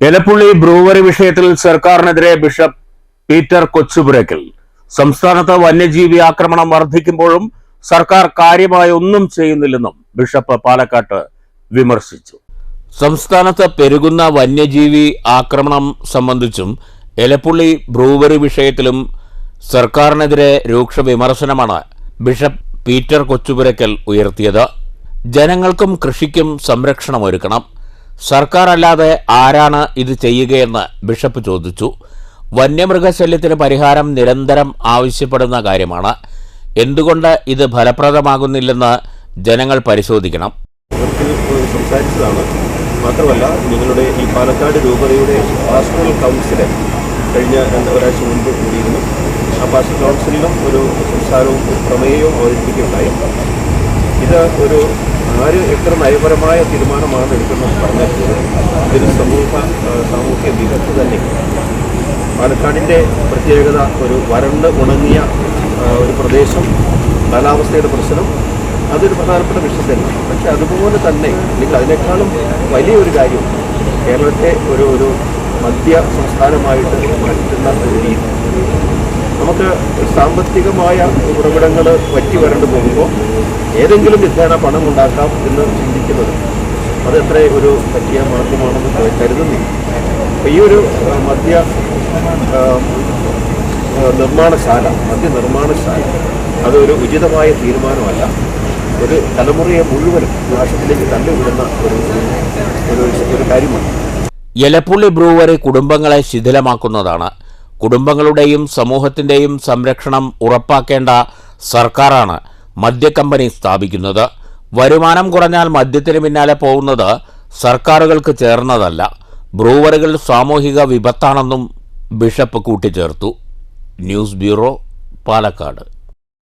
Elappully brewery വിഷയത്തിൽ സർക്കാരിനെതിരെ bishop Peter Kochupurackal സംസ്ഥാനത്ത് വന്യജീവി ആക്രമണം വർദ്ധിക്കുമ്പോഴും സർക്കാർ കാര്യമായി ഒന്നും ചെയ്യുന്നില്ലെന്നും ബിഷപ്പ് പാലക്കാട്ട് വിമർശിച്ചു. സംസ്ഥാനത്ത് പെരുകുന്ന വന്യജീവി ആക്രമണം സംബന്ധിച്ചും എലപ്പുള്ളി ബ്രൂവറി വിഷയത്തിലും സർക്കാരിനെതിരെ രൂക്ഷ വിമർശനമാണ് ബിഷപ്പ് പീറ്റർ കൊച്ചുപുരക്കൽ ഉയർത്തിയത്. ജനങ്ങൾക്കും കൃഷിക്കും സംരക്ഷണമൊരുക്കണം സർക്കാർ അല്ലാതെ ആരാണ് ഇത് ചെയ്യുകയെന്ന് ബിഷപ്പ് ചോദിച്ചു. വന്യമൃഗശല്യത്തിന് പരിഹാരം നിരന്തരം ആവശ്യപ്പെടുന്ന കാര്യമാണ്. എന്തുകൊണ്ട് ഇത് ഫലപ്രദമാകുന്നില്ലെന്ന് ജനങ്ങൾ പരിശോധിക്കണം. സംസാരിച്ചതാണ്. മാത്രമല്ല നിങ്ങളുടെ ഈ പാലക്കാട് രൂപതയുടെ പാസ്റ്ററൽ കൗൺസിൽ കഴിഞ്ഞ ഒരാഴ്ച മുൻപ് കൂടിയിരുന്നു. ആ പാസ്റ്ററൽ കൗൺസിലിലും ഒരു സംസാരവും പ്രമേയവും അവതരിപ്പിക്കുകയുണ്ടായി. ഇത് ഒരു ആര് എത്ര നയപരമായ തീരുമാനമാണ് എടുക്കുന്നത് പറഞ്ഞാൽ ഇതൊരു സമൂഹ സാമൂഹ്യ വിപത്ത് തന്നെ പാലക്കാടിന്റെ പ്രത്യേകത ഒരു വരണ്ട് ഉണങ്ങിയ ഒരു പ്രദേശം കാലാവസ്ഥയുടെ പ്രശ്നം അതൊരു പ്രധാനപ്പെട്ട വിഷയം തന്നെ. പക്ഷെ അതുപോലെ തന്നെ അല്ലെങ്കിൽ അതിനേക്കാളും വലിയൊരു കാര്യം കേരളത്തെ ഒരു ഒരു മധ്യ സംസ്ഥാനമായിട്ട് മാറ്റുന്ന ഒരു രീതി. നമുക്ക് സാമ്പത്തികമായ ഉറവിടങ്ങൾ വറ്റി വരണ്ടു പോകുമ്പോൾ ഏതെങ്കിലും വിധേന പണം ഉണ്ടാക്കാം എന്ന് ചിന്തിക്കുന്നത് അത് എത്ര ഒരു പറ്റിയ മാർഗമാണെന്ന് കരുതുന്നില്ല. അപ്പോൾ ഈ ഒരു മദ്യ നിർമ്മാണശാല മദ്യ നിർമ്മാണശാല അതൊരു ഉചിതമായ തീരുമാനമല്ല. ഒരു തലമുറയെ മുഴുവനും നാശത്തിലേക്ക് തള്ളിവിടുന്ന ഒരു ഒരു കാര്യമാണ്. എലപ്പുള്ളി ബ്രൂവറി കുടുംബങ്ങളെ ശിഥിലമാക്കുന്നതാണ് കുടുംബങ്ങളുടെയും സമൂഹത്തിന്റെയും സംരക്ഷണം ഉറപ്പാക്കേണ്ട സർക്കാരാണ് മദ്യക്കമ്പനി സ്ഥാപിക്കുന്നത്. വരുമാനം കുറഞ്ഞാൽ മദ്യത്തിന് പിന്നാലെ പോകുന്നത് സർക്കാരുകൾക്ക് ചേർന്നതല്ല. ബ്രൂവറുകൾ സാമൂഹിക വിപത്താണെന്നും ബിഷപ്പ് കൂട്ടിച്ചേർത്തു. News bureau Palakkad.